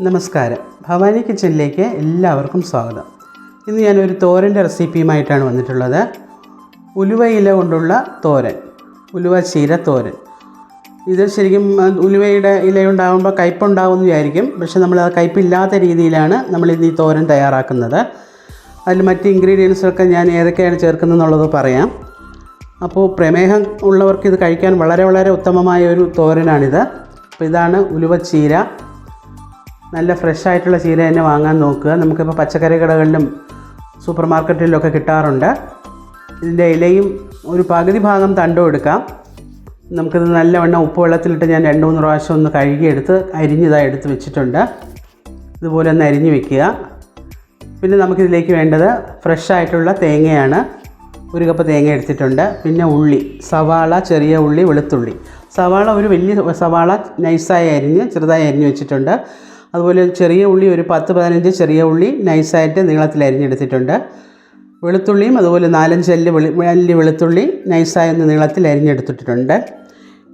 നമസ്കാരം. ഭവാനി കിച്ചണിലേക്ക് എല്ലാവർക്കും സ്വാഗതം. ഇന്ന് ഞാനൊരു തോരന്റെ റെസിപ്പിയുമായിട്ടാണ് വന്നിട്ടുള്ളത്. ഉലുവയില കൊണ്ടുള്ള തോരൻ. ഉലുവ ചീര തോരൻ. ഇത് ശരിക്കും ഉലുവയുടെ ഇലയുണ്ടാകുമ്പോൾ കയ്പുണ്ടാകുമെന്ന് വിചാരിക്കും. പക്ഷെ നമ്മൾ ആ കയ്പില്ലാത്ത രീതിയിലാണ് നമ്മൾ ഇന്ന് ഈ തോരൻ തയ്യാറാക്കുന്നത്. അതിൽ മറ്റ് ഇൻഗ്രീഡിയൻസൊക്കെ ഞാൻ ഏതൊക്കെയാണ് ചേർക്കുന്നതെന്നുള്ളത് പറയാം. അപ്പോൾ പ്രമേഹം ഉള്ളവർക്ക് ഇത് കഴിക്കാൻ വളരെ വളരെ ഉത്തമമായ ഒരു തോരനാണിത്. അപ്പോൾ ഇതാണ് ഉലുവ ചീര. നല്ല ഫ്രഷ് ആയിട്ടുള്ള ചീര തന്നെ വാങ്ങാൻ നോക്കുക. നമുക്കിപ്പോൾ പച്ചക്കറി കടകളിലും സൂപ്പർ മാർക്കറ്റിലൊക്കെ കിട്ടാറുണ്ട്. ഇതിന്റെ ഇലയും ഒരു പകുതി ഭാഗം തണ്ടും എടുക്കാം. നമുക്കിത് നല്ലവണ്ണം ഉപ്പ് വെള്ളത്തിലിട്ട് ഞാൻ രണ്ട് മൂന്ന് പ്രാവശ്യം ഒന്ന് കഴുകിയെടുത്ത് അരിഞ്ഞതായി എടുത്ത് വെച്ചിട്ടുണ്ട്. ഇതുപോലെ ഒന്ന് അരിഞ്ഞ് വെക്കുക. പിന്നെ നമുക്കിതിലേക്ക് വേണ്ടത് ഫ്രഷ് ആയിട്ടുള്ള തേങ്ങയാണ്. ഒരു കപ്പ് തേങ്ങ എടുത്തിട്ടുണ്ട്. പിന്നെ ഉള്ളി സവാള ചെറിയ ഉള്ളി വെളുത്തുള്ളി. സവാള ഒരു വലിയ സവാള നൈസായി അരിഞ്ഞ് ചെറുതായി അരിഞ്ഞ് വെച്ചിട്ടുണ്ട്. അതുപോലെ ചെറിയ ഉള്ളി ഒരു പത്ത് പതിനഞ്ച് ചെറിയ ഉള്ളി നൈസായിട്ട് നീളത്തിൽ അരിഞ്ഞെടുത്തിട്ടുണ്ട്. വെളുത്തുള്ളിയും അതുപോലെ നാലഞ്ച് അല്ലി വെളി അല്ലി വെളുത്തുള്ളി നൈസായി ഒന്ന് നീളത്തിൽ അരിഞ്ഞെടുത്തിട്ടുണ്ട്.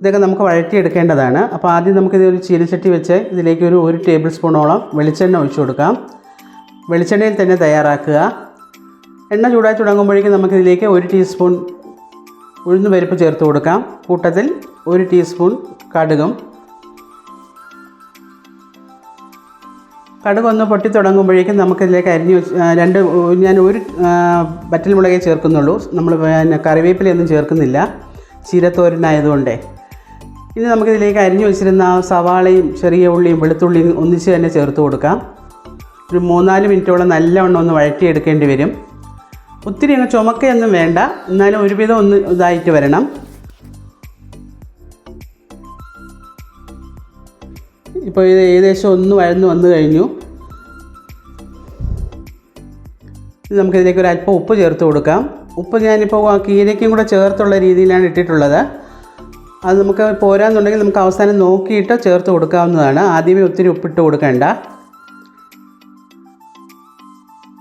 ഇതൊക്കെ നമുക്ക് വഴറ്റിയെടുക്കേണ്ടതാണ്. അപ്പോൾ ആദ്യം നമുക്കിത് ഒരു ചീനച്ചട്ടി വെച്ച് ഇതിലേക്ക് ഒരു ഒരു ടേബിൾ സ്പൂണോളം വെളിച്ചെണ്ണ ഒഴിച്ചു കൊടുക്കാം. വെളിച്ചെണ്ണയിൽ തന്നെ തയ്യാറാക്കുക. എണ്ണ ചൂടായി തുടങ്ങുമ്പോഴേക്കും നമുക്കിതിലേക്ക് ഒരു ടീസ്പൂൺ ഉഴുന്ന് പരിപ്പ് ചേർത്ത് കൊടുക്കാം. കൂട്ടത്തിൽ ഒരു ടീസ്പൂൺ കടുകും. കടുക് ഒന്ന് പൊട്ടി തുടങ്ങുമ്പോഴേക്കും നമുക്കിതിലേക്ക് അരിഞ്ഞ് വെച്ച് രണ്ട് ഞാൻ ഒരു വറ്റൽ മുളകേ ചേർക്കുന്നുള്ളൂ. നമ്മൾ പിന്നെ കറിവേപ്പിലയൊന്നും ചേർക്കുന്നില്ല. ചീരത്തോരനായതുകൊണ്ടേ. ഇനി നമുക്കിതിലേക്ക് അരിഞ്ഞു വെച്ചിരുന്ന ആ സവാളയും ചെറിയ ഉള്ളിയും വെളുത്തുള്ളിയും ഒന്നിച്ച് തന്നെ ചേർത്ത് കൊടുക്കാം. ഒരു മൂന്നാൽ മിനിറ്റോളം നല്ലവണ്ണം ഒന്ന് വഴറ്റിയെടുക്കേണ്ടി വരും. ഒത്തിരി അങ്ങ് ചുമക്കയൊന്നും വേണ്ട. എന്നാലും ഒരുവിധം ഒന്ന് ഇതായിട്ട് വരണം. ഇപ്പോൾ ഇത് ഏകദേശം ഒന്ന് വഴന്ന് വന്നു കഴിഞ്ഞു. നമുക്കിതിലേക്ക് ഒരു അല്പം ഉപ്പ് ചേർത്ത് കൊടുക്കാം. ഉപ്പ് ഞാനിപ്പോൾ കീരയ്ക്കും കൂടെ ചേർത്തുള്ള രീതിയിലാണ് ഇട്ടിട്ടുള്ളത്. അത് നമുക്ക് പോരാന്നുണ്ടെങ്കിൽ നമുക്ക് അവസാനം നോക്കിയിട്ട് ചേർത്ത് കൊടുക്കാവുന്നതാണ്. ആദ്യമേ ഒത്തിരി ഉപ്പിട്ട് കൊടുക്കേണ്ട.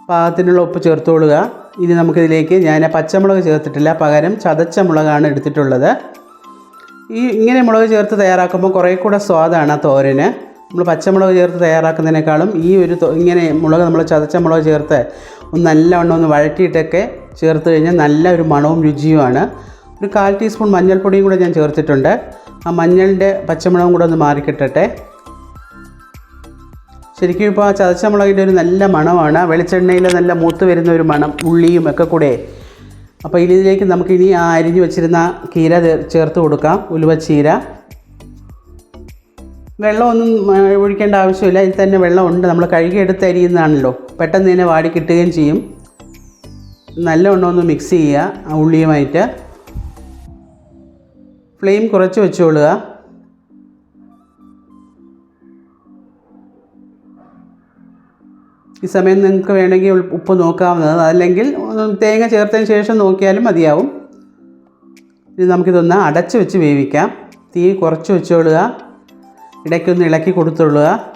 പാകത്തിനുള്ള ഉപ്പ് ചേർത്ത് കൊടുക്കുക. ഇനി നമുക്കിതിലേക്ക് ഞാൻ പച്ചമുളക് ചേർത്തിട്ടില്ല. പകരം ചതച്ച മുളകാണ് എടുത്തിട്ടുള്ളത്. ഈ ഇങ്ങനെ മുളക് ചേർത്ത് തയ്യാറാക്കുമ്പോൾ കുറേ കൂടെ സ്വാദാണ് ആ തോരന്. നമ്മൾ പച്ചമുളക് ചേർത്ത് തയ്യാറാക്കുന്നതിനേക്കാളും ഈ ഒരു ഇങ്ങനെ മുളക് നമ്മൾ ചതച്ച മുളക് ചേർത്ത് ഒന്ന് നല്ലവണ്ണം ഒന്ന് വഴറ്റിയിട്ടൊക്കെ ചേർത്ത് കഴിഞ്ഞാൽ നല്ല ഒരു മണവും രുചിയുമാണ്. ഒരു കാൽ ടീസ്പൂൺ മഞ്ഞൾപ്പൊടിയും കൂടെ ഞാൻ ചേർത്തിട്ടുണ്ട്. ആ മഞ്ഞളിന്റെ പച്ചമുളകും കൂടെ ഒന്ന് മാറിക്കിട്ടട്ടെ. ശരിക്കും ഇപ്പോൾ ചതച്ച മുളകിന്റെ ഒരു നല്ല മണമാണ്. വെളിച്ചെണ്ണയിൽ നല്ല മൂത്ത് വരുന്ന ഒരു മണം ഉള്ളിയും ഒക്കെ കൂടെ. അപ്പോൾ ഇതിലേക്ക് നമുക്കിനി ആ അരിഞ്ഞു വെച്ചിരുന്ന കീര ചേർത്ത് കൊടുക്കാം ഉലുവച്ചീര വെള്ളമൊന്നും ഒഴിക്കേണ്ട ആവശ്യമില്ല. ഇതിൽ തന്നെ വെള്ളമുണ്ട്. നമ്മൾ കഴുകിയെടുത്ത് അരിയുന്നതാണല്ലോ പെട്ടെന്ന് തന്നെ വാടി കിട്ടുകയും ചെയ്യും. നല്ലവണ്ണം ഒന്ന് മിക്സ് ചെയ്യുക ഉള്ളിയുമായിട്ട്. ഫ്ലെയിം കുറച്ച് വെച്ചോളുക. ഈ സമയം നിങ്ങൾക്ക് വേണമെങ്കിൽ ഉപ്പ് നോക്കാവുന്നതാണ്. അല്ലെങ്കിൽ തേങ്ങ ചേർത്തതിന് ശേഷം നോക്കിയാലും മതിയാവും. ഇത് നമുക്കിതൊന്ന് അടച്ച് വെച്ച് വേവിക്കാം. തീ കുറച്ച് വെച്ചോളുക. ഇടയ്ക്കൊന്ന് ഇളക്കി കൊടുത്തോളുക.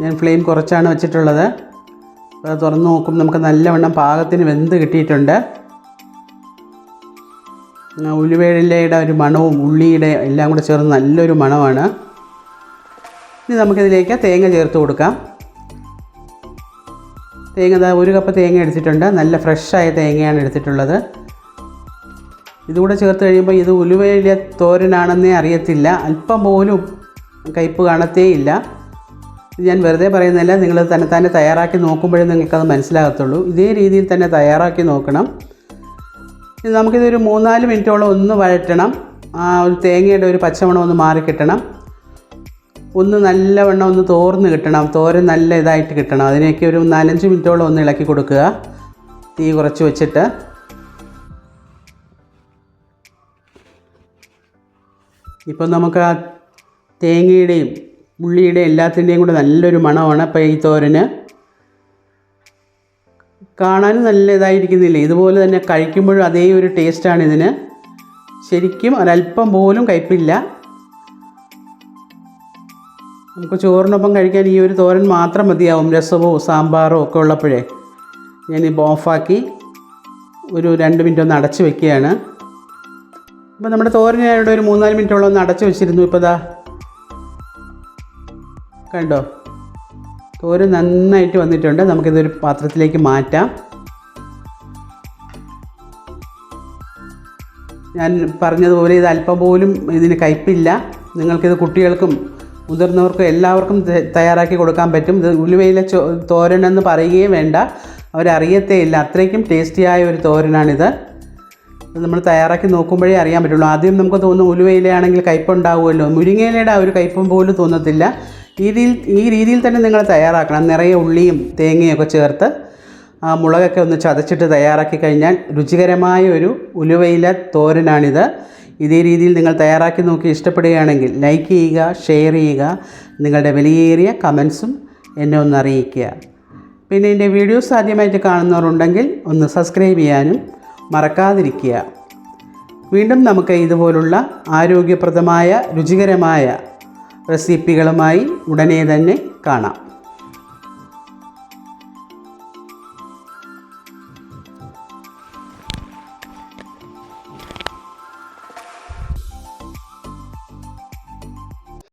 ഞാൻ ഫ്ലെയിം കുറച്ചാണ് വെച്ചിട്ടുള്ളത്. അത് തുറന്ന് നോക്കും നമുക്ക് നല്ലവണ്ണം പാകത്തിന് വെന്ത് കിട്ടിയിട്ടുണ്ട്. ആ, ഉലുവയിലയുടെ ഒരു മണവും ഉള്ളിയുടെ എല്ലാം കൂടെ ചേർന്ന് നല്ലൊരു മണമാണ്. ഇനി നമുക്കിതിലേക്ക് തേങ്ങ ചേർത്ത് കൊടുക്കാം. തേങ്ങ ഒരു കപ്പ് തേങ്ങ എടുത്തിട്ടുണ്ട്. നല്ല ഫ്രഷായ തേങ്ങയാണ് എടുത്തിട്ടുള്ളത്. ഇതുകൂടെ ചേർത്ത് കഴിയുമ്പോൾ ഇത് ഉലുവയിലെ തോരനാണെന്നേ അറിയത്തില്ല. അല്പം പോലും കയ്പ്പ് കാണത്തേയില്ല ഞാൻ വെറുതെ പറയുന്നില്ല നിങ്ങൾ തന്നെ തന്നെ തയ്യാറാക്കി നോക്കുമ്പോഴേ നിങ്ങൾക്കത് മനസ്സിലാകത്തുള്ളൂ. ഇതേ രീതിയിൽ തന്നെ തയ്യാറാക്കി നോക്കണം. നമുക്കിതൊരു മൂന്നാൽ മിനിറ്റോളം ഒന്ന് വഴറ്റണം. ആ ഒരു തേങ്ങയുടെ ഒരു പച്ചമണം ഒന്ന് മാറി കിട്ടണം ഒന്ന് നല്ലവണ്ണം ഒന്ന് തോർന്ന് കിട്ടണം തോരൻ നല്ല ഇതായിട്ട് കിട്ടണം. അതിനൊക്കെ ഒരു നാലഞ്ച് മിനിറ്റോളം ഒന്ന് ഇളക്കി കൊടുക്കുക. തീ കുറച്ച് വെച്ചിട്ട്. ഇപ്പം നമുക്ക് ആ തേങ്ങയുടെയും ഉള്ളിയുടെയും എല്ലാത്തിന്റെയും കൂടെ നല്ലൊരു മണമാണ് അപ്പോൾ ഈ തോരന്. കാണാനും നല്ല ഇതായിരിക്കുന്നില്ലേ? ഇതുപോലെ തന്നെ കഴിക്കുമ്പോഴും അതേ ഒരു ടേസ്റ്റാണ് ഇതിന്. ശരിക്കും ഒരല്പം പോലും കയ്പില്ല നമുക്ക് ചോറിനൊപ്പം കഴിക്കാൻ ഈ ഒരു തോരൻ മാത്രം മതിയാവും. രസമോ സാമ്പാറോ ഒക്കെ ഉള്ളപ്പോഴേ. ഞാനിപ്പോൾ ഓഫാക്കി ഒരു രണ്ട് മിനിറ്റ് ഒന്ന് അടച്ച് വെക്കുകയാണ്. അപ്പോൾ നമ്മുടെ തോരൻ ഞാനിവിടെ ഒരു മൂന്നാൽ മിനിറ്റോളം ഒന്ന് അടച്ചു വെച്ചിരുന്നു. ഇപ്പോൾ ദാ കണ്ടോ? തോരൻ നന്നായിട്ട് വന്നിട്ടുണ്ട്. നമുക്കിതൊരു പാത്രത്തിലേക്ക് മാറ്റാം. ഞാൻ പറഞ്ഞതുപോലെ ഇത് അല്പം പോലും ഇതിന് കയ്പില്ല. നിങ്ങൾക്കിത് കുട്ടികൾക്കും മുതിർന്നവർക്കും എല്ലാവർക്കും തയ്യാറാക്കി കൊടുക്കാൻ പറ്റും. ഇത് ഉലുവയിലെ തോരൻ എന്ന് പറയുകയും വേണ്ട. അവരറിയത്തേ ഇല്ല അത്രയ്ക്കും ടേസ്റ്റിയായ ഒരു തോരനാണിത്. നമ്മൾ തയ്യാറാക്കി നോക്കുമ്പോഴേ അറിയാൻ പറ്റുള്ളൂ. ആദ്യം നമുക്ക് തോന്നും ഉലുവയിലയാണെങ്കിൽ കയ്പുണ്ടാവുമല്ലോ. മുരിങ്ങയിലയുടെ ആ ഒരു കയ്പും പോലും തോന്നത്തില്ല. ഈ രീതിയിൽ ഈ രീതിയിൽ തന്നെ നിങ്ങൾ തയ്യാറാക്കണം. നിറയെ ഉള്ളിയും തേങ്ങയൊക്കെ ചേർത്ത് ആ മുളകൊക്കെ ഒന്ന് ചതച്ചിട്ട് തയ്യാറാക്കി കഴിഞ്ഞാൽ രുചികരമായ ഒരു ഉലുവയില തോരനാണിത്. ഇതേ രീതിയിൽ നിങ്ങൾ തയ്യാറാക്കി നോക്കി ഇഷ്ടപ്പെടുകയാണെങ്കിൽ ലൈക്ക് ചെയ്യുക ഷെയർ ചെയ്യുക നിങ്ങളുടെ വിലയേറിയ കമൻസും എന്നെ ഒന്ന് അറിയിക്കുക. പിന്നെ എന്റെ വീഡിയോസ് ആദ്യമായിട്ട് കാണുന്നവരുണ്ടെങ്കിൽ ഒന്ന് സബ്സ്ക്രൈബ് ചെയ്യാനും മറക്കാതിരിക്കുക. വീണ്ടും നമുക്ക് ഇതുപോലുള്ള ആരോഗ്യപ്രദമായ രുചികരമായ റെസിപ്പികളുമായി ഉടനെ തന്നെ കാണാം.